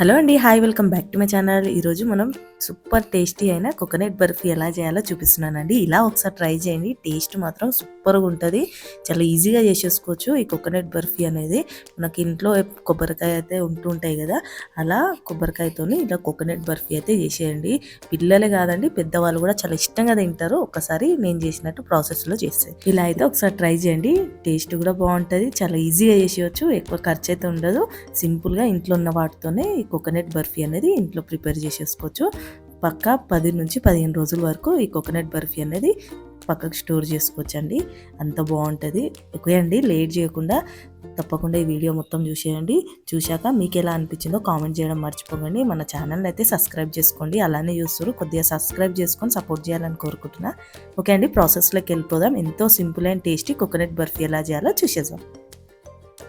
Hello అండి hi welcome back to my channel. ఈరోజు మనం సూపర్ టేస్టీ అయిన కోకోనట్ బర్ఫీ ఎలా చేయాలో చూపిస్తున్నానండి. ఇలా ఒకసారి ట్రై చేయండి. టేస్ట్ మాత్రం సూపర్గా ఉంటుంది. చాలా ఈజీగా చేసేసుకోవచ్చు ఈ కోకోనట్ బర్ఫీ అనేది. మనకి ఇంట్లో కొబ్బరికాయ అయితే ఉంటూ ఉంటాయి కదా అలా కొబ్బరికాయతోని ఇలా కోకోనట్ బర్ఫీ అయితే చేసేయండి. పిల్లలే కాదండి పెద్దవాళ్ళు కూడా చాలా ఇష్టంగా తింటారు. ఒక్కసారి నేను చేసినట్టు ప్రాసెస్లో చేస్తే. ఇలా అయితే ఒకసారి ట్రై చేయండి. టేస్ట్ కూడా బాగుంటుంది. చాలా ఈజీగా చేసేయచ్చు. ఎక్కువ ఖర్చు అయితే ఉండదు. సింపుల్గా ఇంట్లో ఉన్న వాటితోనే కోకోనట్ బర్ఫీ అనేది ఇంట్లో ప్రిపేర్ చేసేసుకోవచ్చు. పక్క పది నుంచి పదిహేను రోజుల వరకు ఈ కోకోనట్ బర్ఫీ అనేది పక్కకు స్టోర్ చేసుకోవచ్చండి. అంత బాగుంటుంది. ఓకే అండి లేట్ చేయకుండా తప్పకుండా ఈ వీడియో మొత్తం చూసేయండి. చూశాక మీకు ఎలా అనిపించిందో కామెంట్ చేయడం మర్చిపోకండి. మన ఛానల్ని అయితే సబ్స్క్రైబ్ చేసుకోండి. అలానే చూస్తారు కొద్దిగా సబ్స్క్రైబ్ చేసుకొని సపోర్ట్ చేయాలని కోరుకుంటున్నా. ఓకే అండి ప్రాసెస్లోకి వెళ్ళిపోదాం. ఎంతో simple and tasty coconut barfi ఎలా చేయాలో చూసేద్దాం.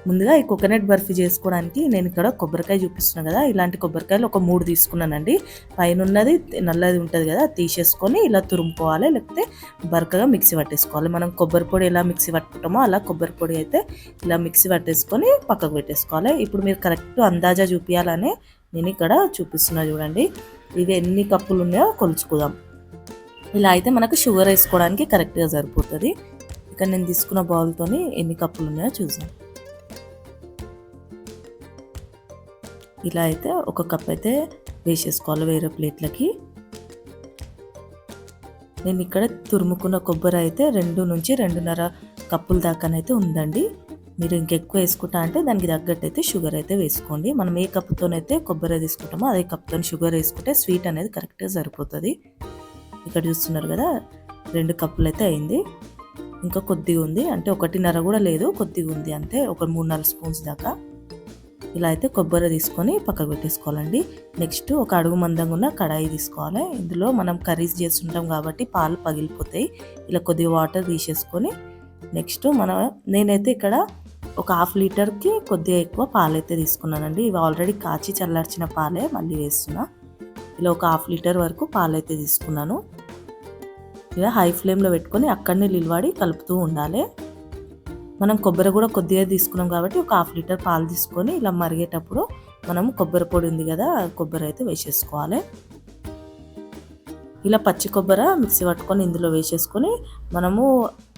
ముందుగా ఈ కోకోనట్ బర్ఫీ చేసుకోవడానికి నేను ఇక్కడ కొబ్బరికాయ చూపిస్తున్నాను కదా ఇలాంటి కొబ్బరికాయలు ఒక మూడు తీసుకున్నానండి. పైన ఉన్నది నల్లది ఉంటుంది కదా తీసేసుకొని ఇలా తురుముకోవాలి లేకపోతే బరకగా మిక్సీ పట్టేసుకోవాలి. మనం కొబ్బరి పొడి ఎలా మిక్సీ పట్టుకుంటామో అలా కొబ్బరి పొడి అయితే ఇలా మిక్సీ పట్టేసుకొని పక్కకు పెట్టేసుకోవాలి. ఇప్పుడు మీరు కరెక్ట్ అందాజా చూపించాలని నేను ఇక్కడ చూపిస్తున్నా చూడండి. ఇవి ఎన్ని కప్పులు ఉన్నాయో కొలుచుకుందాం. ఇలా అయితే మనకు షుగర్ వేసుకోవడానికి కరెక్ట్గా సరిపోతుంది. ఇక్కడ నేను తీసుకున్న బౌల్తోని ఎన్ని కప్పులు ఉన్నాయో చూసాను ఇలా అయితే ఒక కప్ అయితే వేసేసుకోవాలి వేరే ప్లేట్లకి. నేను ఇక్కడ తురుముకున్న కొబ్బరి అయితే రెండు నుంచి రెండున్నర కప్పుల దాకానైతే ఉందండి. మీరు ఇంకెక్కువ వేసుకుంటా అంటే దానికి తగ్గట్టు అయితే షుగర్ అయితే వేసుకోండి. మనం ఏ కప్పుతోనైతే కొబ్బరి తీసుకుంటామో అదే కప్తో షుగర్ వేసుకుంటే స్వీట్ అనేది కరెక్ట్గా సరిపోతుంది. ఇక్కడ చూస్తున్నారు కదా రెండు కప్పులు అయితే అయింది. ఇంకా కొద్దిగా ఉంది. అంటే ఒకటిన్నర కూడా లేదు కొద్దిగా ఉంది. అంతే ఒక మూడు నాలుగు స్పూన్స్ దాకా. ఇలా అయితే కొబ్బరి తీసుకొని పక్కకు పెట్టేసుకోవాలండి. నెక్స్ట్ ఒక అడుగు మందంగా ఉన్న కడాయి తీసుకోవాలి. ఇందులో మనం కర్రీస్ చేస్తుంటాం కాబట్టి పాలు పగిలిపోతాయి. ఇలా కొద్దిగా వాటర్ తీసేసుకొని నెక్స్ట్ మన నేనైతే ఇక్కడ ఒక హాఫ్ లీటర్కి కొద్దిగా ఎక్కువ పాలు అయితే తీసుకున్నానండి. ఇవి ఆల్రెడీ కాచి చల్లార్చిన పాలే మళ్ళీ వేస్తున్నా. ఇలా ఒక హాఫ్ లీటర్ వరకు పాలు అయితే తీసుకున్నాను. ఇలా హై ఫ్లేమ్లో పెట్టుకొని అక్కడనే నిలబడి కలుపుతూ ఉండాలి. మనం కొబ్బరి కూడా కొద్దిగా తీసుకున్నాం కాబట్టి ఒక హాఫ్ లీటర్ పాలు తీసుకొని ఇలా మరిగేటప్పుడు మనం కొబ్బరి పొడి ఉంది కదా కొబ్బరి అయితే వేసేసుకోవాలి. ఇలా పచ్చి కొబ్బరి మిక్సీ పట్టుకొని ఇందులో వేసేసుకొని మనము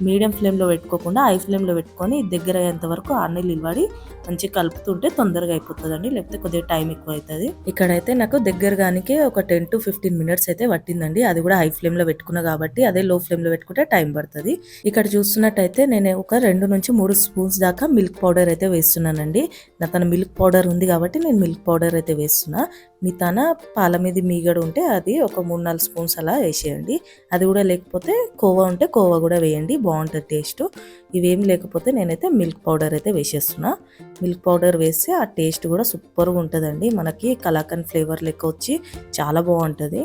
మీడియం ఫ్లేమ్లో పెట్టుకోకుండా హై ఫ్లేమ్లో పెట్టుకొని దగ్గర అయ్యేంత వరకు నీళ్ళు నిలబడి మంచిగా కలుపుతుంటే తొందరగా అయిపోతుందండి. లేకపోతే కొద్దిగా టైం ఎక్కువ అవుతుంది. ఇక్కడైతే నాకు దగ్గరగానికి ఒక టెన్ టు ఫిఫ్టీన్ మినిట్స్ అయితే పట్టిందండి. అది కూడా హై ఫ్లేమ్లో పెట్టుకున్నా కాబట్టి అదే లో ఫ్లేమ్లో పెట్టుకుంటే టైం పడుతుంది. ఇక్కడ చూస్తున్నట్టయితే నేను ఒక రెండు నుంచి మూడు స్పూన్స్ దాకా మిల్క్ పౌడర్ అయితే వేస్తున్నానండి. నా తన మిల్క్ పౌడర్ ఉంది కాబట్టి నేను మిల్క్ పౌడర్ అయితే వేస్తున్నా. మీ తన పాల మీద మీగడ ఉంటే అది ఒక మూడు నాలుగు స్పూన్స్ అలా వేసేయండి. అది కూడా లేకపోతే కోవా ఉంటే కోవా కూడా వేయండి బాగుంటుంది టేస్ట్. ఇవేం లేకపోతే నేనైతే మిల్క్ పౌడర్ అయితే వేసేస్తున్నా. మిల్క్ పౌడర్ వేస్తే ఆ టేస్ట్ కూడా సూపర్గా ఉంటుందండి. మనకి కలాకండ్ ఫ్లేవర్ లెక్క వచ్చి చాలా బాగుంటుంది.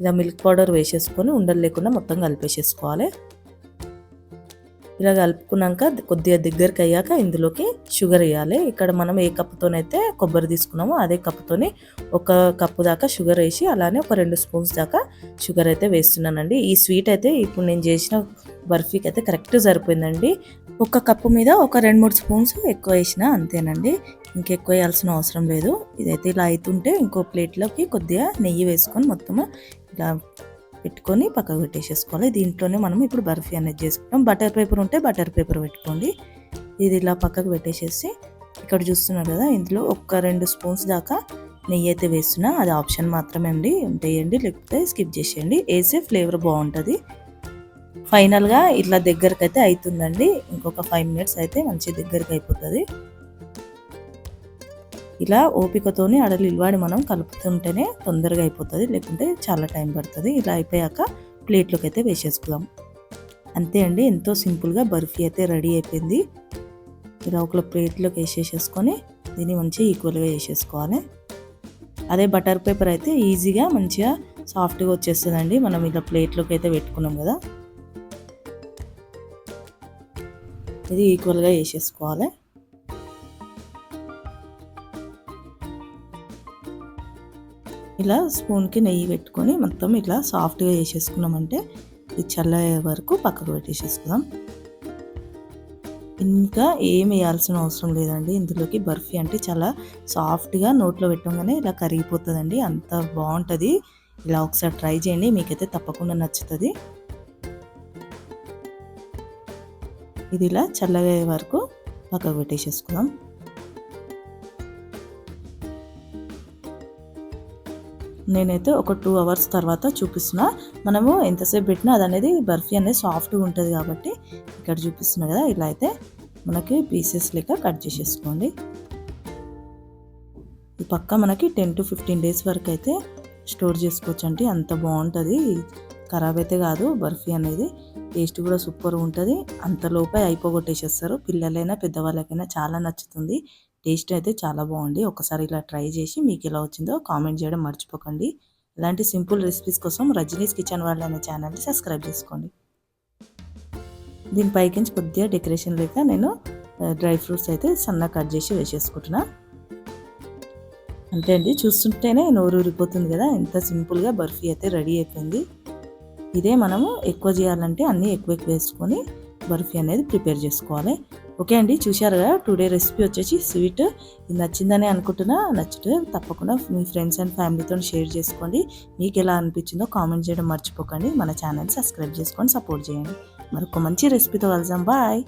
ఇలా మిల్క్ పౌడర్ వేసేసుకొని ఉండలు లేకుండా మొత్తం కలిపేసేసుకోవాలి. ఇలా కలుపుకున్నాక కొద్దిగా దగ్గరికి అయ్యాక ఇందులోకి షుగర్ వేయాలి. ఇక్కడ మనం ఏ కప్పుతోనైతే కొబ్బరి తీసుకున్నామో అదే కప్పుతోని ఒక కప్పు దాకా షుగర్ వేసి అలానే ఒక రెండు స్పూన్స్ దాకా షుగర్ అయితే వేస్తున్నానండి. ఈ స్వీట్ అయితే ఇప్పుడు నేను చేసిన బర్ఫీకి అయితే కరెక్ట్ సరిపోయిందండి. ఒక కప్పు మీద ఒక రెండు మూడు స్పూన్స్ ఎక్కువ వేసిన అంతేనండి. ఇంకెక్కువ వేయాల్సిన అవసరం లేదు. ఇదైతే ఇలా అవుతుంటే ఇంకో ప్లేట్లోకి కొద్దిగా నెయ్యి వేసుకొని మొత్తం ఇలా పెట్టుకొని పక్కకు పెట్టేసేసుకోవాలి. దీంట్లోనే మనం ఇప్పుడు బర్ఫీ అనేది చేసుకుంటాం. బటర్ పేపర్ ఉంటే బటర్ పేపర్ పెట్టుకోండి. ఇది ఇలా పక్కకు పెట్టేసేసి ఇక్కడ చూస్తున్నారు కదా ఇందులో ఒక్క రెండు స్పూన్స్ దాకా నెయ్యి అయితే వేస్తున్నా. అది ఆప్షన్ మాత్రమే అండి. వేయండి లేకపోతే స్కిప్ చేసేయండి. వేసే ఫ్లేవర్ బాగుంటుంది. ఫైనల్గా ఇట్లా దగ్గరకు అయితే అవుతుందండి ఇంకొక ఫైవ్ మినిట్స్ అయితే మంచి దగ్గరకు అయిపోతుంది. ఇలా ఓపికతోని అడలు ఇల్వాడి మనం కలుపుతుంటేనే తొందరగా అయిపోతుంది లేకుంటే చాలా టైం పడుతుంది. ఇలా అయిపోయాక ప్లేట్లోకి అయితే వేసేసుకుందాం. అంతే అండి ఎంతో సింపుల్గా బర్ఫీ అయితే రెడీ అయిపోయింది. ఇలా ఒక ప్లేట్లోకి వేసేసేసుకొని దీన్ని మంచిగా ఈక్వల్గా వేసేసుకోవాలి. అదే బటర్ పేపర్ అయితే ఈజీగా మంచిగా సాఫ్ట్గా వచ్చేస్తుందండి. మనం ఇలా ప్లేట్లోకి అయితే పెట్టుకున్నాం కదా. ఇది ఈక్వల్గా వేసేసుకోవాలి. ఇలా స్పూన్కి నెయ్యి పెట్టుకొని మొత్తం ఇట్లా సాఫ్ట్గా చేసేసుకున్నామంటే ఇది చల్లయ్యే వరకు పక్కకు పెట్టేసేసుకుందాం. ఇంకా ఏం వేయాల్సిన అవసరం లేదండి. ఇందులోకి బర్ఫీ అంటే చాలా సాఫ్ట్గా నోట్లో పెట్టంగానే ఇలా కరిగిపోతుందండి. అంత బాగుంటుంది. ఇలా ఒకసారి ట్రై చేయండి. మీకైతే తప్పకుండా నచ్చుతుంది. ఇది ఇలా చల్లగా వరకు పక్కకు పెట్టేసేసుకుందాం. నేనైతే ఒక టూ అవర్స్ తర్వాత చూపిస్తున్నా. మనము ఎంతసేపు పెట్టినా అది అనేది బర్ఫీ అనేది సాఫ్ట్గా ఉంటుంది కాబట్టి ఇక్కడ చూపిస్తున్నా కదా ఇలా అయితే మనకి పీసెస్ లెక్క కట్ చేసేసుకోండి. ఈ పక్క మనకి టెన్ టు ఫిఫ్టీన్ డేస్ వరకు అయితే స్టోర్ చేసుకోవచ్చు అంటే అంత బాగుంటుంది. ఖరాబ్ అయితే కాదు బర్ఫీ అనేది. టేస్ట్ కూడా సూపర్ ఉంటుంది. అంతలోపే అయిపోగొట్టేసేస్తారు. పిల్లలైనా పెద్దవాళ్ళకైనా చాలా నచ్చుతుంది. టేస్ట్ అయితే చాలా బాగుంది. ఒకసారి ఇలా ట్రై చేసి మీకు ఎలా వచ్చిందో కామెంట్ చేయడం మర్చిపోకండి. ఇలాంటి సింపుల్ రెసిపీస్ కోసం రజనీస్ కిచెన్ వాళ్ళ అనే ఛానల్ని సబ్స్క్రైబ్ చేసుకోండి. దీని పైకించి కొద్దిగా డెకరేషన్ లేక నేను డ్రై ఫ్రూట్స్ అయితే సన్నగా కట్ చేసి వేసేసుకుంటున్నా. అంతే అండి. చూస్తుంటేనే నోరు ఊరిపోతుంది కదా. ఎంత సింపుల్గా బర్ఫీ అయితే రెడీ అయిపోయింది. ఇదే మనము ఎక్కువ చేయాలంటే అన్నీ ఎక్కువ ఎక్కువ వేసుకొని బర్ఫీ అనేది ప్రిపేర్ చేసుకోవాలి. ఓకే అండి చూశారు కదా టుడే రెసిపీ వచ్చేసి స్వీట్ ఇది నచ్చిందని అనుకుంటున్నా నచ్చితే తప్పకుండా మీ ఫ్రెండ్స్ అండ్ ఫ్యామిలీతో షేర్ చేసుకోండి. మీకు ఎలా అనిపించిందో కామెంట్ చేయడం మర్చిపోకండి. మన ఛానల్ సబ్స్క్రైబ్ చేసుకొని సపోర్ట్ చేయండి. మరొక మంచి రెసిపీతో కలుద్దాం. బాయ్